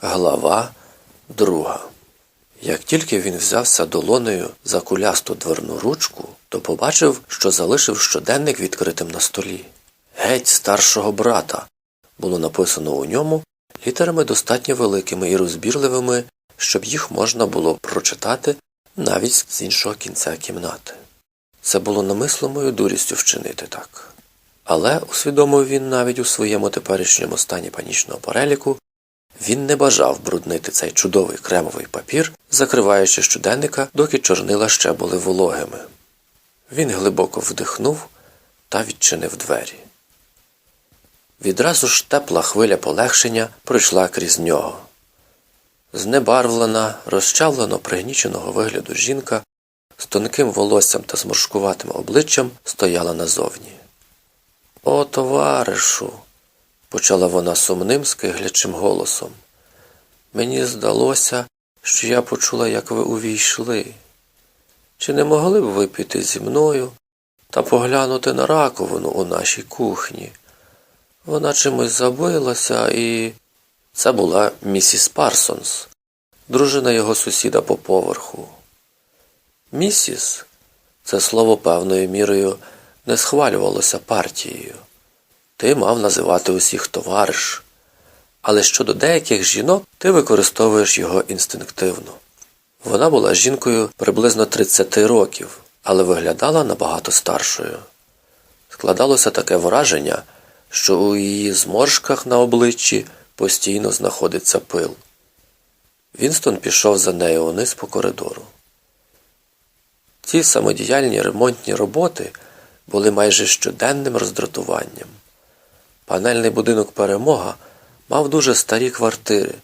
Глава друга. Як тільки він взявся долонею за кулясту дверну ручку, то побачив, що залишив щоденник відкритим на столі. Геть старшого брата було написано у ньому літерами достатньо великими і розбірливими, щоб їх можна було прочитати навіть з іншого кінця кімнати. Це було намислимою дурістю вчинити так. Але, усвідомив він навіть у своєму теперішньому стані панічного переліку, він не бажав бруднити цей чудовий кремовий папір, закриваючи щоденника, доки чорнила ще були вологими. Він глибоко вдихнув та відчинив двері. Відразу ж тепла хвиля полегшення пройшла крізь нього. Знебарвлена, розчавлено пригніченого вигляду жінка з тонким волоссям та зморшкуватим обличчям стояла назовні. О, товаришу, почала вона сумним, скиглячим голосом. Мені здалося, що я почула, як ви увійшли. Чи не могли б ви піти зі мною та поглянути на раковину у нашій кухні? Вона чимось забилася і. Це була місіс Парсонс, дружина його сусіда по поверху. Місіс це слово певною мірою не схвалювалося партією. Ти мав називати усіх товариш, але щодо деяких жінок ти використовуєш його інстинктивно. Вона була жінкою приблизно 30 років, але виглядала набагато старшою. Складалося таке враження, що у її зморшках на обличчі постійно знаходиться пил. Вінстон пішов за нею униз по коридору. Ці самодіяльні ремонтні роботи були майже щоденним роздратуванням. Панельний будинок Перемога мав дуже старі квартири,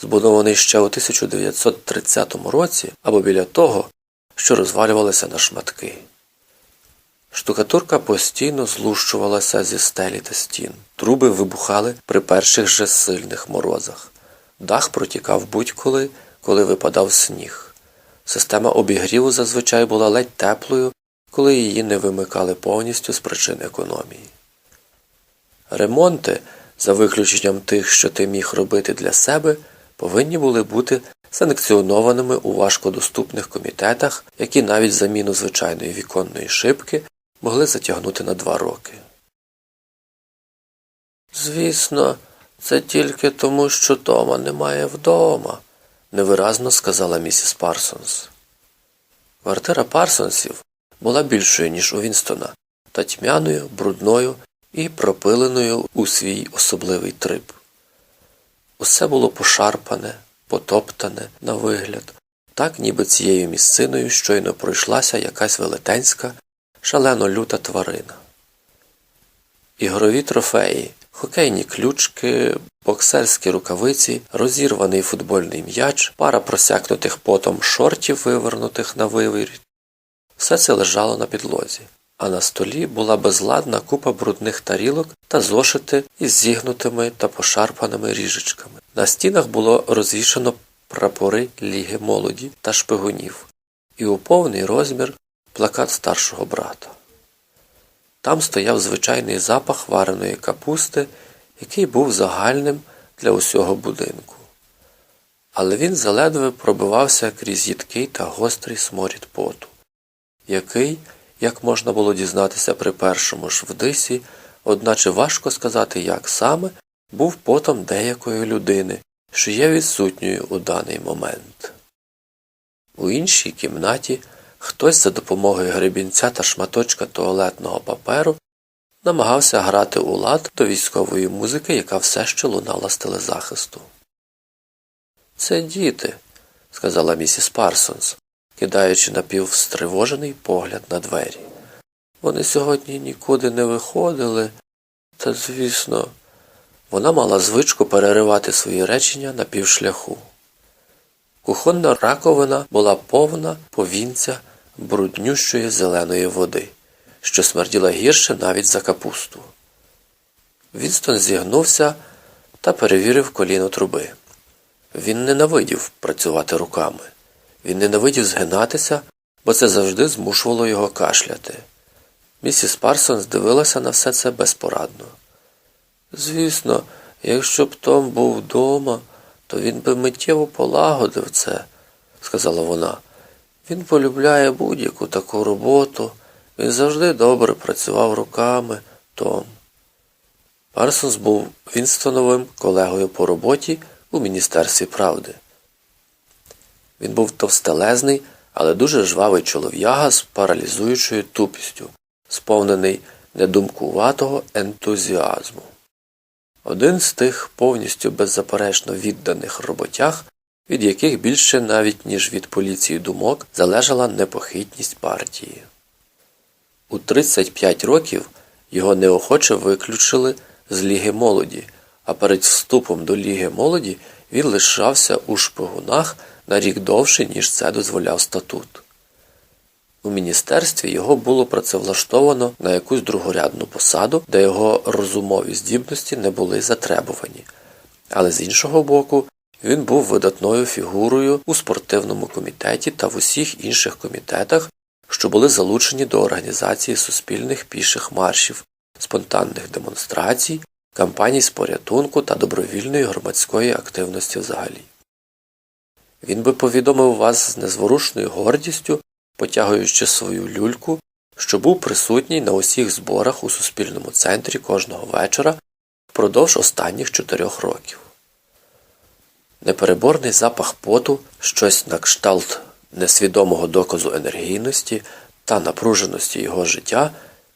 збудований ще у 1930 році або біля того, що розвалювалися на шматки. Штукатурка постійно злущувалася зі стелі та стін, труби вибухали при перших же сильних морозах, дах протікав будь-коли, коли випадав сніг. Система обігріву зазвичай була ледь теплою, коли її не вимикали повністю з причин економії. Ремонти, за виключенням тих, що ти міг робити для себе, повинні були бути санкціонованими у важкодоступних комітетах, які навіть заміну звичайної віконної шибки могли затягнути на два роки. Звісно, це тільки тому, що Тома немає вдома, невиразно сказала місіс Парсонс. Квартира Парсонсів була більшою, ніж у Вінстона, та тьмяною, брудною і пропиленою у свій особливий триб. Усе було пошарпане, потоптане на вигляд, так ніби цією місциною щойно пройшлася якась велетенська, шалено люта тварина. Ігрові трофеї, хокейні ключки, боксерські рукавиці, розірваний футбольний м'яч, пара просякнутих потом шортів, вивернутих на виворіт. Все це лежало на підлозі, а на столі була безладна купа брудних тарілок та зошити із зігнутими та пошарпаними ріжечками. На стінах було розвішано прапори Ліги молоді та шпигунів, і у повний розмір плакат старшого брата. Там стояв звичайний запах вареної капусти, який був загальним для усього будинку. Але він заледве пробивався крізь їдкий та гострий сморід поту, який, як можна було дізнатися при першому ж вдисі, одначе важко сказати, як саме, був потом деякої людини, що є відсутньою у даний момент. У іншій кімнаті хтось за допомогою гребінця та шматочка туалетного паперу намагався грати у лад до військової музики, яка все ще лунала з телезахисту. Це діти, сказала місіс Парсонс, кидаючи напівстривожений погляд на двері. Вони сьогодні нікуди не виходили, та, звісно, вона мала звичку переривати свої речення на півшляху. Кухонна раковина була повна повінця бруднющої зеленої води, що смерділа гірше навіть за капусту. Вінстон зігнувся та перевірив коліно труби. Він ненавидів працювати руками. Він ненавидів згинатися, бо це завжди змушувало його кашляти. Місіс Парсон здивилася на все це безпорадно. Звісно, якщо б Том був вдома, то він би миттєво полагодив це, сказала вона. Він полюбляє будь-яку таку роботу. Він завжди добре працював руками, Том. Парсонс був Вінстоновим колегою по роботі у Міністерстві правди. Він був товстелезний, але дуже жвавий чолов'яга з паралізуючою тупістю, сповнений недумкуватого ентузіазму. Один з тих повністю беззаперечно відданих роботяг, від яких більше навіть ніж від поліції думок залежала непохитність партії. У 35 років його неохоче виключили з Ліги молоді, а перед вступом до Ліги молоді він лишався у шпигунах на рік довше, ніж це дозволяв статут. У міністерстві його було працевлаштовано на якусь другорядну посаду, де його розумові здібності не були затребувані, але з іншого боку, він був видатною фігурою у спортивному комітеті та в усіх інших комітетах, що були залучені до організації суспільних піших маршів, спонтанних демонстрацій, кампаній з порятунку та добровільної громадської активності взагалі. Він би повідомив вас з незворушною гордістю, потягуючи свою люльку, що був присутній на усіх зборах у суспільному центрі кожного вечора впродовж останніх чотирьох років. Непереборний запах поту, щось на кшталт несвідомого доказу енергійності та напруженості його життя,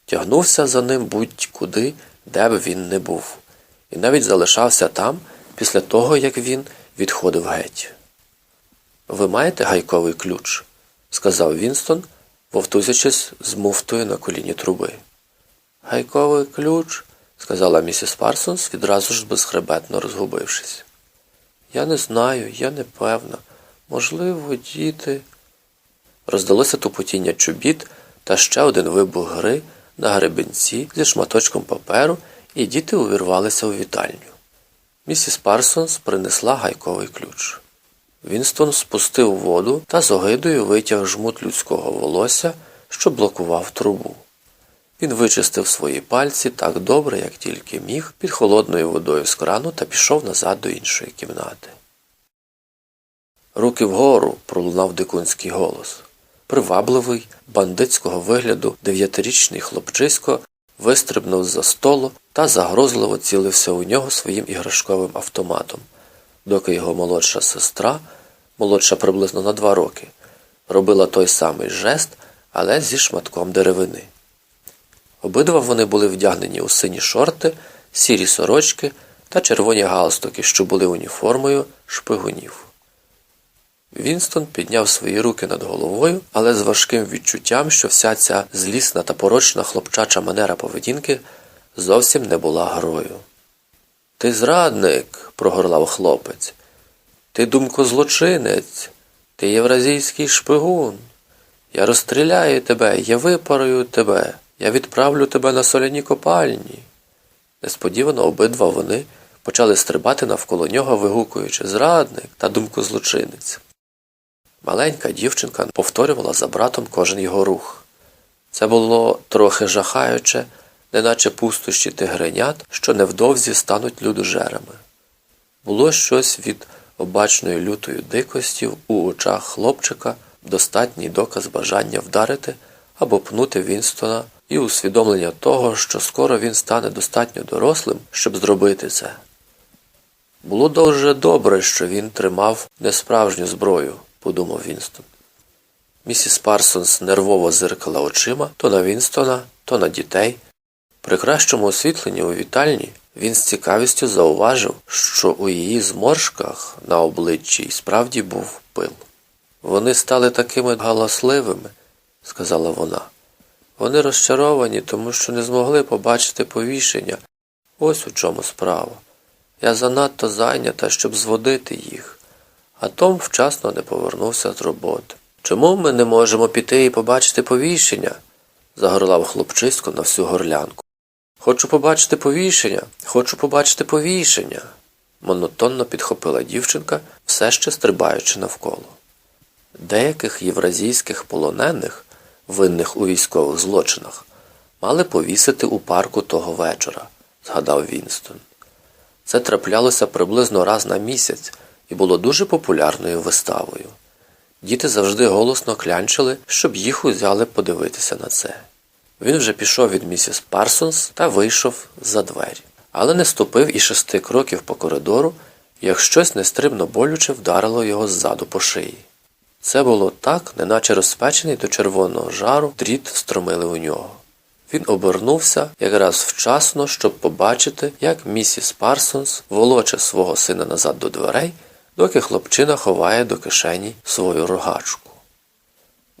тягнувся за ним будь-куди, де б він не був, і навіть залишався там після того, як він відходив геть. Ви маєте гайковий ключ? сказав Вінстон, вовтузячись з муфтою на коліні труби. Гайковий ключ, сказала місіс Парсонс, відразу ж безхребетно розгубившись. Я не знаю, я не певна. Можливо, діти. Роздалося тупотіння чобіт та ще один вибух гри на гребенці зі шматочком паперу, і діти увірвалися у вітальню. Місіс Парсонс принесла гайковий ключ. Вінстон спустив воду та з огидою витяг жмут людського волосся, що блокував трубу. Він вичистив свої пальці так добре, як тільки міг, під холодною водою з крану та пішов назад до іншої кімнати. Руки вгору пролунав дикунський голос. Привабливий, бандитського вигляду дев'ятирічний хлопчисько вистрибнув за столу та загрозливо цілився у нього своїм іграшковим автоматом, доки його молодша сестра, молодша приблизно на два роки, робила той самий жест, але зі шматком деревини. Обидва вони були вдягнені у сині шорти, сірі сорочки та червоні галстуки, що були уніформою шпигунів. Вінстон підняв свої руки над головою, але з важким відчуттям, що вся ця злісна та порочна хлопчача манера поведінки зовсім не була грою. Ти зрадник, прогорлав хлопець. Ти думкозлочинець, ти євразійський шпигун. Я розстріляю тебе, я випарую тебе, я відправлю тебе на соляні копальні. Несподівано обидва вони почали стрибати навколо нього, вигукуючи зрадник та думкозлочинець. Маленька дівчинка повторювала за братом кожен його рух. Це було трохи жахаюче, неначе пустощі тигренят, що невдовзі стануть людожерами. Було щось від обачної лютої дикості у очах хлопчика, достатній доказ бажання вдарити або пнути Вінстона і усвідомлення того, що скоро він стане достатньо дорослим, щоб зробити це. Було дуже добре, що він тримав несправжню зброю подумав Вінстон. Місіс Парсонс нервово зиркала очима то на Вінстона, то на дітей. При кращому освітленні у вітальні він з цікавістю зауважив, що у її зморшках на обличчі справді був пил. Вони стали такими галасливими, сказала вона. Вони розчаровані, тому що не змогли побачити повішення. Ось у чому справа. Я занадто зайнята, щоб зводити їх а Том вчасно не повернувся з роботи. Чому ми не можемо піти і побачити повішення? загорлав хлопчисько на всю горлянку. Хочу побачити повішення, хочу побачити повішення, монотонно підхопила дівчинка, все ще стрибаючи навколо. Деяких євразійських полонених, винних у військових злочинах, мали повісити у парку того вечора, згадав Вінстон. Це траплялося приблизно раз на місяць, і було дуже популярною виставою. Діти завжди голосно клянчили, щоб їх узяли подивитися на це. Він вже пішов від місіс Парсонс та вийшов за двері, але не ступив і шести кроків по коридору, як щось нестримно болюче вдарило його ззаду по шиї. Це було так, неначе розпечений до червоного жару дріт встромили у нього. Він обернувся якраз вчасно, щоб побачити, як місіс Парсонс волоче свого сина назад до дверей, доки хлопчина ховає до кишені свою рогачку.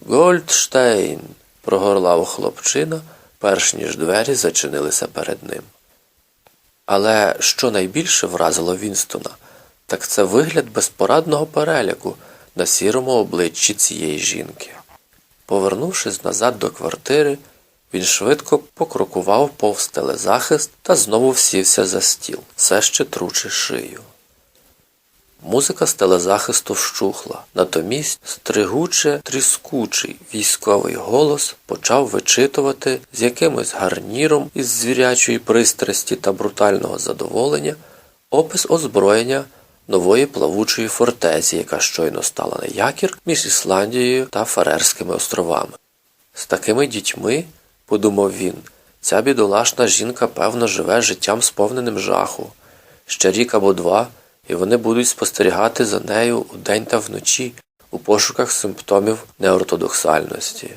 Гольдштейн. прогорлав хлопчина, перш ніж двері зачинилися перед ним. Але що найбільше вразило Вінстона, так це вигляд безпорадного переляку на сірому обличчі цієї жінки. Повернувшись назад до квартири, він швидко покрокував повз телезахист та знову всівся за стіл, все ще тручи шию. Музика з телезахисту вщухла, натомість стригуче, тріскучий військовий голос почав вичитувати з якимось гарніром із звірячої пристрасті та брутального задоволення опис озброєння нової плавучої фортеці, яка щойно стала на якір між Ісландією та Фарерськими островами. З такими дітьми, подумав він, ця бідолашна жінка, певно, живе життям сповненим жаху. Ще рік або два, і вони будуть спостерігати за нею удень та вночі у пошуках симптомів неортодоксальності.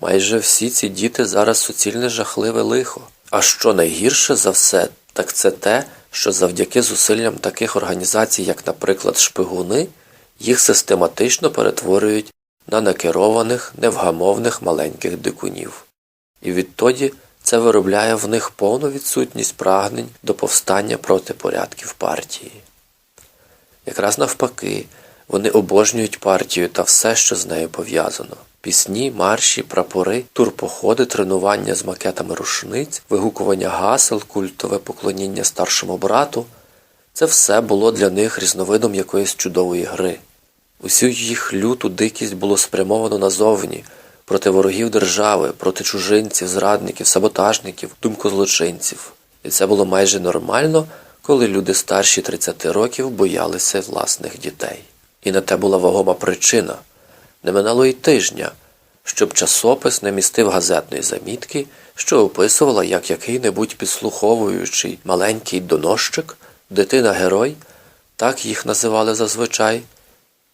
Майже всі ці діти зараз суцільне жахливе лихо. А що найгірше за все, так це те, що завдяки зусиллям таких організацій, як, наприклад, шпигуни, їх систематично перетворюють на накерованих, невгамовних маленьких дикунів. І відтоді це виробляє в них повну відсутність прагнень до повстання проти порядків партії. Якраз навпаки, вони обожнюють партію та все, що з нею пов'язано. Пісні, марші, прапори, турпоходи, тренування з макетами рушниць, вигукування гасел, культове поклоніння старшому брату це все було для них різновидом якоїсь чудової гри. Усю їх люту дикість було спрямовано назовні, проти ворогів держави, проти чужинців, зрадників, саботажників, думкозлочинців. І це було майже нормально, коли люди старші 30 років боялися власних дітей. І на те була вагома причина. Не минало й тижня, щоб часопис не містив газетної замітки, що описувала, як який-небудь підслуховуючий маленький донощик, дитина-герой, так їх називали зазвичай,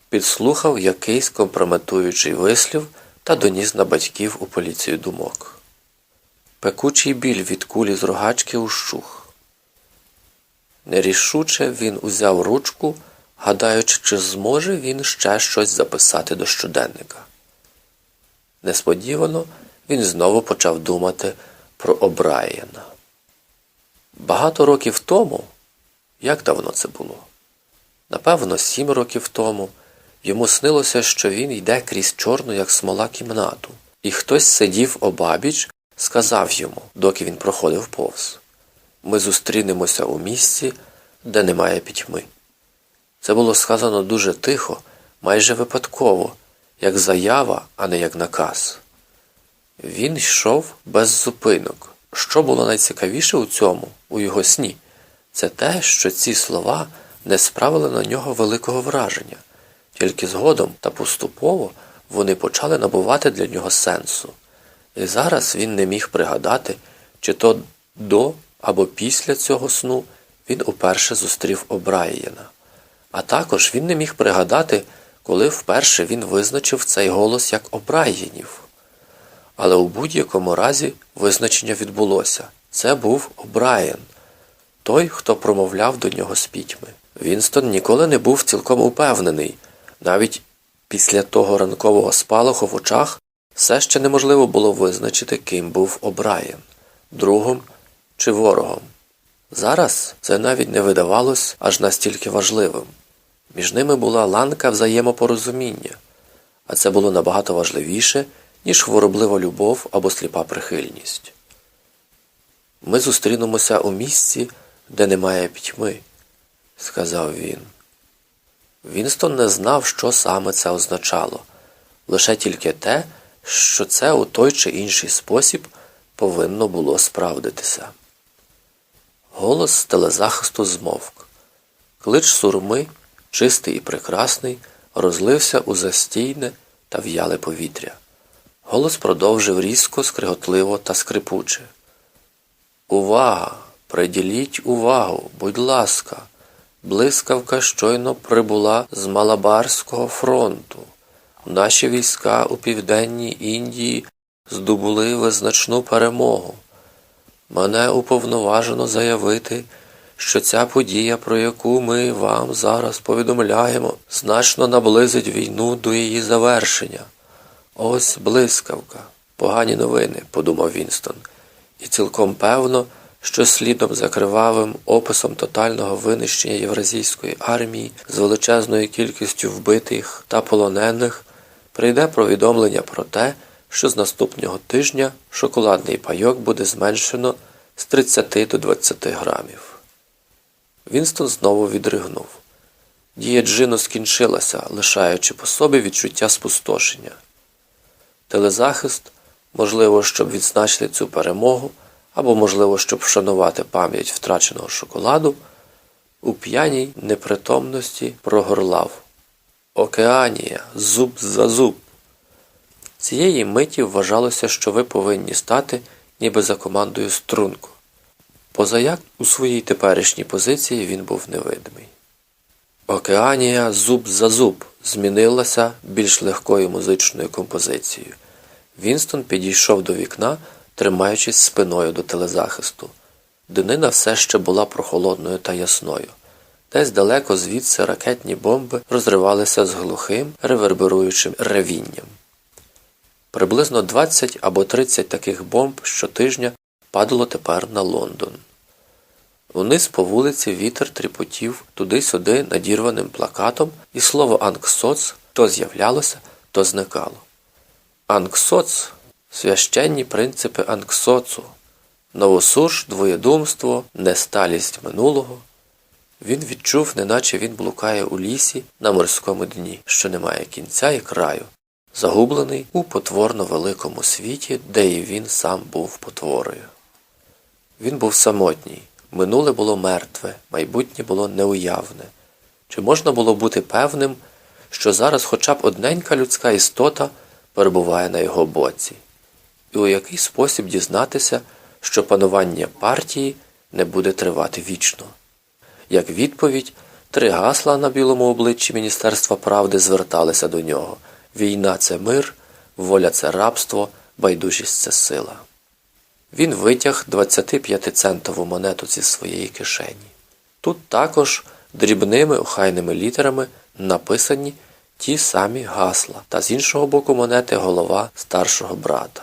підслухав якийсь компрометуючий вислів та доніс на батьків у поліцію думок. Пекучий біль від кулі з рогачки ущух. Нерішуче він узяв ручку, гадаючи, чи зможе він ще щось записати до щоденника. Несподівано він знову почав думати про Обраєна. Багато років тому, як давно це було? Напевно, сім років тому йому снилося, що він йде крізь чорну, як смола кімнату, і хтось сидів обабіч, сказав йому, доки він проходив повз. Ми зустрінемося у місці, де немає пітьми. Це було сказано дуже тихо, майже випадково, як заява, а не як наказ. Він йшов без зупинок. Що було найцікавіше у цьому, у його сні, це те, що ці слова не справили на нього великого враження, тільки згодом та поступово вони почали набувати для нього сенсу. І зараз він не міг пригадати, чи то до або після цього сну він уперше зустрів Обраєна. А також він не міг пригадати, коли вперше він визначив цей голос як Обраєнів. Але у будь-якому разі визначення відбулося. Це був Обраєн, той, хто промовляв до нього з пітьми. Вінстон ніколи не був цілком упевнений, навіть після того ранкового спалаху в очах все ще неможливо було визначити, ким був Обраєн другом чи ворогом. Зараз це навіть не видавалось аж настільки важливим. Між ними була ланка взаємопорозуміння, а це було набагато важливіше, ніж хвороблива любов або сліпа прихильність. Ми зустрінемося у місці, де немає пітьми, сказав він. Вінстон не знав, що саме це означало, лише тільки те, що це у той чи інший спосіб повинно було справдитися. Голос з телезахисту змовк. Клич сурми чистий і прекрасний, розлився у застійне та в'яле повітря. Голос продовжив різко, скриготливо та скрипуче. Увага! Приділіть увагу, будь ласка. Блискавка щойно прибула з Малабарського фронту. Наші війська у південній Індії здобули визначну перемогу. Мене уповноважено заявити, що ця подія, про яку ми вам зараз повідомляємо, значно наблизить війну до її завершення. Ось блискавка. Погані новини, подумав Вінстон, і цілком певно, що слідом за кривавим описом тотального винищення євразійської армії з величезною кількістю вбитих та полонених прийде повідомлення про те, що з наступного тижня шоколадний пайок буде зменшено з 30 до 20 грамів. Вінстон знову відригнув. Дія джину скінчилася, лишаючи по собі відчуття спустошення. Телезахист, можливо, щоб відзначити цю перемогу, або, можливо, щоб вшанувати пам'ять втраченого шоколаду, у п'яній непритомності прогорлав. Океанія, зуб за зуб. Цієї миті вважалося, що ви повинні стати ніби за командою струнку. Позаяк у своїй теперішній позиції він був невидимий. Океанія зуб за зуб змінилася більш легкою музичною композицією. Вінстон підійшов до вікна, тримаючись спиною до телезахисту. Днина все ще була прохолодною та ясною. Десь далеко звідси ракетні бомби розривалися з глухим, реверберуючим ревінням. Приблизно 20 або 30 таких бомб щотижня падало тепер на Лондон. Униз по вулиці вітер тріпотів туди-сюди надірваним плакатом, і слово Анксоц то з'являлося, то зникало. Анксоц священні принципи Анксоцу, новосуш, двоєдумство, несталість минулого. Він відчув, неначе він блукає у лісі на морському дні, що не має кінця і краю, загублений у потворно великому світі, де і він сам був потворою. Він був самотній, минуле було мертве, майбутнє було неуявне. Чи можна було бути певним, що зараз хоча б одненька людська істота перебуває на його боці, і у який спосіб дізнатися, що панування партії не буде тривати вічно? Як відповідь, три гасла на білому обличчі Міністерства правди зверталися до нього війна це мир, воля це рабство, байдужість це сила. Він витяг 25-центову монету зі своєї кишені. Тут також дрібними охайними літерами написані ті самі гасла, та з іншого боку монети голова старшого брата.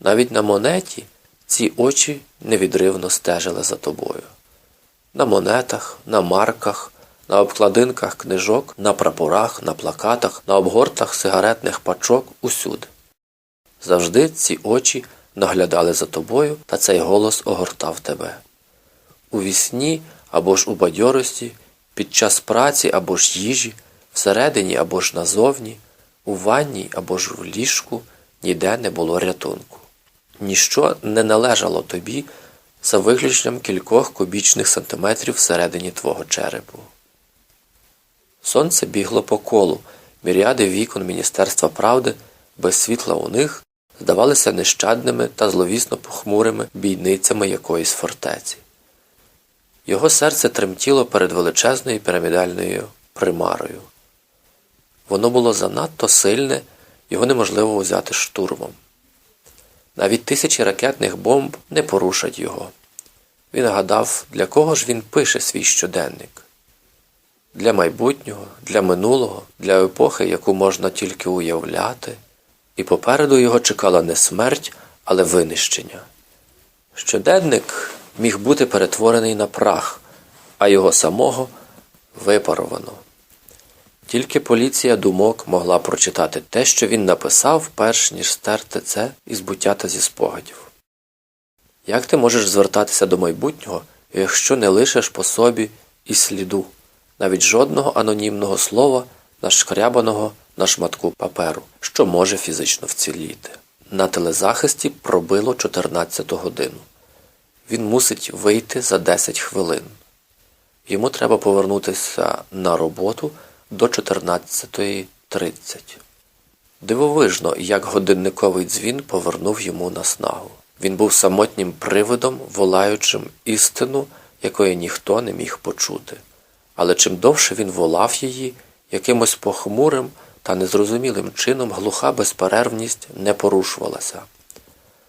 Навіть на монеті ці очі невідривно стежили за тобою. На монетах, на марках, на обкладинках книжок, на прапорах, на плакатах, на обгортах сигаретних пачок усюди. Завжди ці очі наглядали за тобою, та цей голос огортав тебе. У вісні або ж у бадьорості, під час праці або ж їжі, всередині або ж назовні, у ванні або ж в ліжку ніде не було рятунку. Ніщо не належало тобі за виключенням кількох кубічних сантиметрів всередині твого черепу. Сонце бігло по колу, міряди вікон Міністерства правди, без світла у них, здавалися нещадними та зловісно похмурими бійницями якоїсь фортеці. Його серце тремтіло перед величезною пірамідальною примарою. Воно було занадто сильне, його неможливо взяти штурмом. Навіть тисячі ракетних бомб не порушать його. Він гадав, для кого ж він пише свій щоденник для майбутнього, для минулого, для епохи, яку можна тільки уявляти, і попереду його чекала не смерть, але винищення. Щоденник міг бути перетворений на прах, а його самого випаровано. Тільки поліція думок могла прочитати те, що він написав, перш ніж стерти це із буття та зі спогадів. Як ти можеш звертатися до майбутнього, якщо не лишиш по собі і сліду, навіть жодного анонімного слова, нашкрябаного на шматку паперу, що може фізично вціліти? На телезахисті пробило 14 годину. Він мусить вийти за 10 хвилин. Йому треба повернутися на роботу до 14.30. Дивовижно, як годинниковий дзвін повернув йому наснагу. Він був самотнім привидом, волаючим істину, якої ніхто не міг почути. Але чим довше він волав її, якимось похмурим та незрозумілим чином глуха безперервність не порушувалася.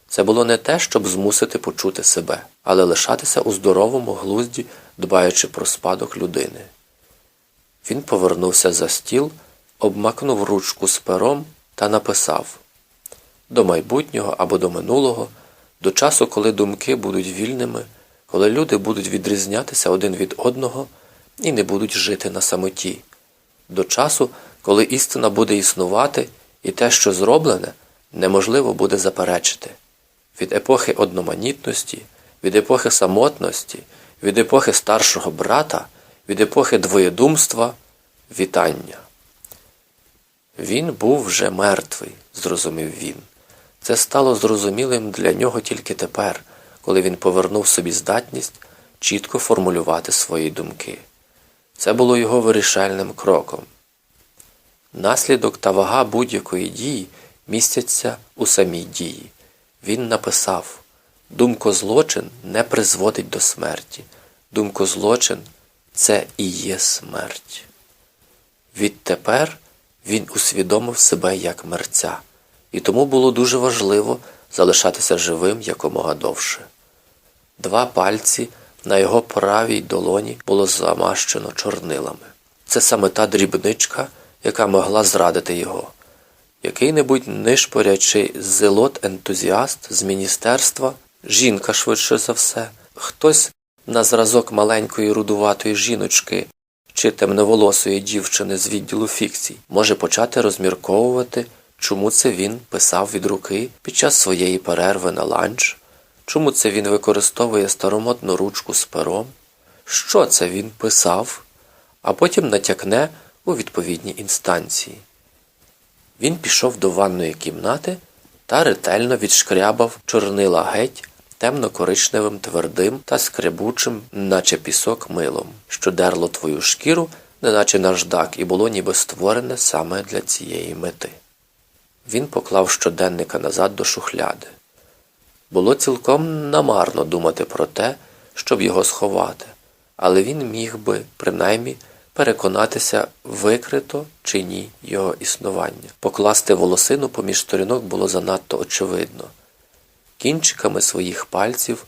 Це було не те, щоб змусити почути себе, але лишатися у здоровому глузді, дбаючи про спадок людини. Він повернувся за стіл, обмакнув ручку з пером та написав до майбутнього або до минулого, до часу, коли думки будуть вільними, коли люди будуть відрізнятися один від одного і не будуть жити на самоті, до часу, коли істина буде існувати, і те, що зроблене, неможливо буде заперечити. Від епохи одноманітності, від епохи самотності, від епохи старшого брата, від епохи двоєдумства, вітання. Він був вже мертвий, зрозумів він. Це стало зрозумілим для нього тільки тепер, коли він повернув собі здатність чітко формулювати свої думки. Це було його вирішальним кроком. Наслідок та вага будь-якої дії містяться у самій дії. Він написав Думкозлочин не призводить до смерті. Думкозлочин це і є смерть. Відтепер він усвідомив себе як мерця, і тому було дуже важливо залишатися живим якомога довше. Два пальці на його правій долоні було замащено чорнилами. Це саме та дрібничка, яка могла зрадити його. Який-небудь нишпорячий зелот-ентузіаст з міністерства, жінка швидше за все, хтось на зразок маленької рудуватої жіночки чи темноволосої дівчини з відділу фікцій може почати розмірковувати, чому це він писав від руки під час своєї перерви на ланч, чому це він використовує старомодну ручку з пером, що це він писав, а потім натякне у відповідній інстанції. Він пішов до ванної кімнати та ретельно відшкрябав чорнила геть темно-коричневим твердим та скребучим, наче пісок милом, що дерло твою шкіру, неначе наждак, і було ніби створене саме для цієї мети. Він поклав щоденника назад до шухляди. Було цілком намарно думати про те, щоб його сховати, але він міг би, принаймні, переконатися, викрито чи ні його існування. Покласти волосину поміж сторінок було занадто очевидно. Кінчиками своїх пальців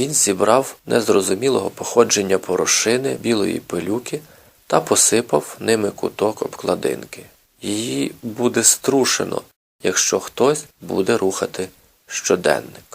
він зібрав незрозумілого походження порошини білої пилюки та посипав ними куток обкладинки. Її буде струшено, якщо хтось буде рухати щоденник.